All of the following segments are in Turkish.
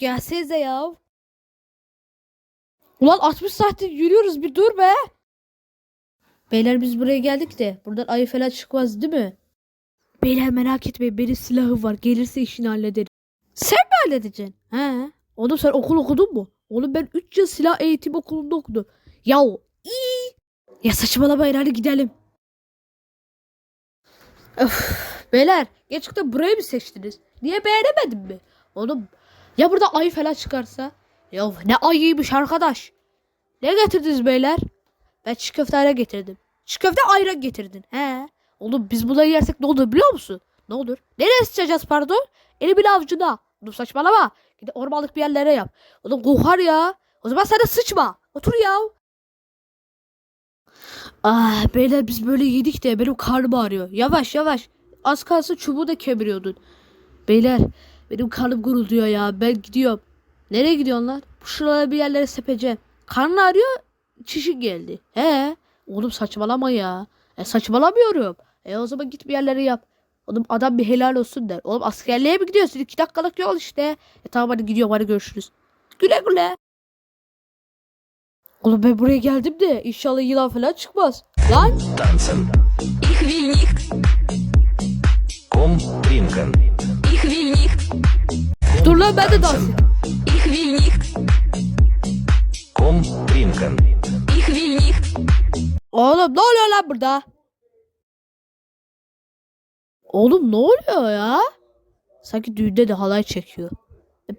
gelsenize ya. Ulan 60 saattir yürüyoruz bir dur be. Beyler biz buraya geldik de buradan ayı falan çıkmaz değil mi? Beyler merak etmeyin benim silahım var. Gelirse işini hallederim. Sen mi halledeceksin? He. Oğlum sen okul okudun mu? Oğlum ben 3 yıl silah eğitim okulunda okudum. Ya iyi. Ya saçmalamayın hadi gidelim. Öf, beyler gerçekten burayı mı seçtiniz? Niye beğenemedin mi? Oğlum ya burada ayı falan çıkarsa? Ya ne ayıymış arkadaş. Ne getirdiniz beyler? Ben çiğ köfte ayran getirdim. Çiğ köfte ayran getirdin. He. Oğlum biz bunları yersek ne olur biliyor musun? Ne olur? Nereye sıçacağız pardon? Elimin avucuna. Oğlum saçmalama. Gidip ormanlık bir yerlere yap. Oğlum kokar ya. O zaman sen de sıçma. Otur ya. Ah beyler biz böyle yedik de benim karnım ağrıyor. Yavaş yavaş. Az kalsın çubuğu da kemiriyordun. Beyler benim karnım gurulduyor ya. Ben gidiyorum. Nereye gidiyorsun lan? Bu şuralara bir yerlere sepeceğim. Karnı arıyor. Çişi geldi. He? Oğlum saçmalama ya. E saçmalamıyorum. E o zaman git bir yerlere yap. Oğlum adam bir helal olsun der. Oğlum askerliğe mi gidiyorsun? İki dakikalık yol işte. E tamam hadi gidiyorum hadi görüşürüz. Güle güle. Oğlum ben buraya geldim de inşallah yılan falan çıkmaz. Lan. Tanzen. Ich will nicht. Komm trinken. Ich will nicht. Dur lan ben de dans. Ich will Oğlum ne oluyor lan burada? Oğlum ne oluyor ya? Sanki düğünde de halay çekiyor.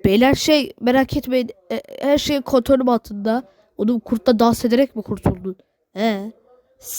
Beyler şey merak etmeyin e, her şeyin kontrolüm altında. Onu kurtta dans ederek mi kurtuldu? He.